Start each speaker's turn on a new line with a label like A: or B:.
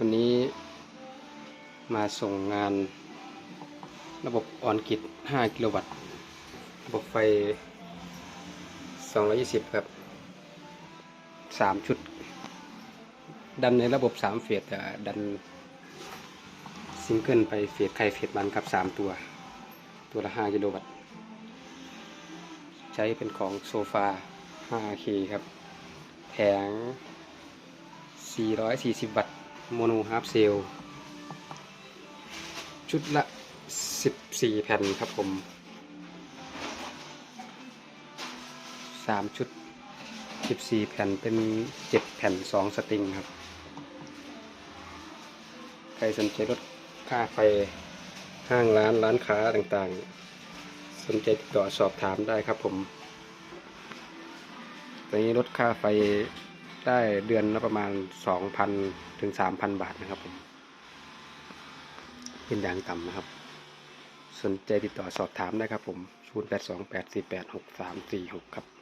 A: วันนี้มาส่งงานระบบออนกิต 5 กิโลวัตต์ ระบบไฟ 220 ครับ 3 ชุด ดันในระบบ 3 เฟสแต่ดันซิงเกิลไปเฟสใครเฟสมันครับ 3 ตัว ตัวละ 5 กิโลวัตต์ ใช้เป็นของโซฟา 5K ครับ แผง 440 วัตต์ โมโนฮาร์ฟเซลชุดละ 14 แผ่นครับผม 3 ชุด 14 แผ่นเป็น 7 แผ่น 2 สตริงครับ ใครสนใจลดค่าไฟห้างร้านร้านค้าต่างๆ สนใจติดต่อสอบถามได้ครับผมตอนนี้ลดค่าไฟ ได้เดือนละประมาณ 2,000 ถึง 3,000 บาทนะครับผมเป็นอย่างต่ำนะครับ สนใจติดต่อสอบถามได้ครับผม 0828486346 ครับ